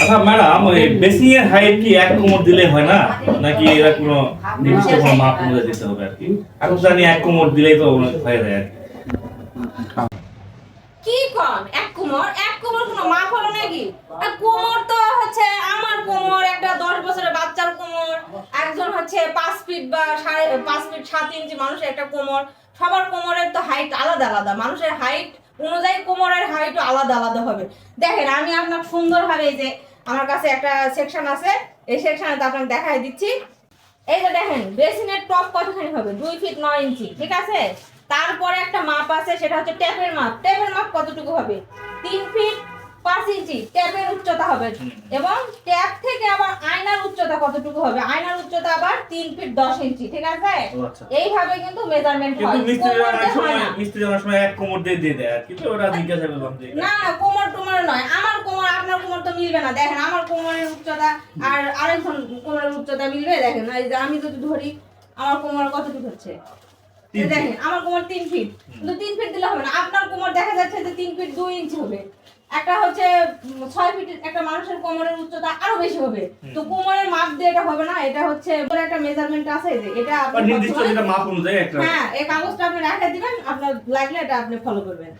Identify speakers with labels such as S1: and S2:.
S1: আচ্ছা ম্যাডাম, ওই হাইট কি এক কোমর দিলে হয় না? নাকি এরা কোনো নির্দিষ্ট কোনো মাপ অনুযায়ী দিতে হবে আর কি? এখন জানি এক কোমর দিলেই তো হয়ে যায় আর কি।
S2: কম এক কোমর? এক কোমর কোনো মাপ হলো নাকি? কোমর তো হচ্ছে আমার কোমর, একটা দশ বছরের বাচ্চার কোমর, একজন হচ্ছে পাঁচ ফিট বা সাড়ে পাঁচ ফিট সাত ইঞ্চি মানুষের একটা কোমর। সবার কোমরের তো হাইট আলাদা আলাদা। মানুষের হাইট অনুযায়ী কোমরের হাইটও আলাদা আলাদা হবে। দেখেন, আমি আপনার সুন্দরভাবে এই যে আমার কাছে একটা সেকশন আছে, এই সেকশনে তো আপনাকে দেখাই দিচ্ছি। এই যে দেখেন, বেসিনের টপ কতখানি হবে? দুই ফিট নয় ইঞ্চি, ঠিক আছে? তারপরে একটা মাপ আছে, সেটা হচ্ছে ট্যাপের মাপ। ট্যাপের মাপ কতটুকু হবে? তিন ফিট পাঁচ ট্যাপের উচ্চতা হবে। এবং ট্যাপ থেকে আবার আয়নার উচ্চতা কতটুকু হবে? আয়নার উচ্চতা আবার তিন ফিট দশ ইঞ্চি ঠিক আছে?
S1: আচ্ছা।
S2: এইভাবে কিন্তু মেজারমেন্ট হয়।
S1: মিস্ত্রি অনেক সময় এক কোমর দিয়ে দিয়ে দেয় আর কি তো ওরা জিজ্ঞাসা করলাম
S2: না না কোমর টোমর নয়। আমার কোমর আপনার কোমর তো মিলবে না। দেখেন আমার কোমরের উচ্চতা আর আরেকজন কোমরের উচ্চতা মিলবে? দেখেন এই যে আমি যদি ধরি আমার কোমর কতটুকু হচ্ছে? দেখেন আমার কোমর তিন ফিট। কিন্তু তিন ফিট দিলে হবে না। আপনার কোমর দেখা যাচ্ছে যে তিন ফিট দুই ইঞ্চি হবে। একটা হচ্ছে ছয় ফিট একটা মানুষের কোমরের উচ্চতা আরও বেশি হবে। তো কোমরের মাপ দিয়ে এটা হবে না এটা হচ্ছে একটা মেজারমেন্ট আছে যে এটা
S1: নির্দিষ্ট যেটা মাপ অনুযায়ী একটা
S2: হ্যাঁ এই কাগজটা আপনি রেখে দিবেন আপনার লাগলে এটা আপনি ফলো করবেন।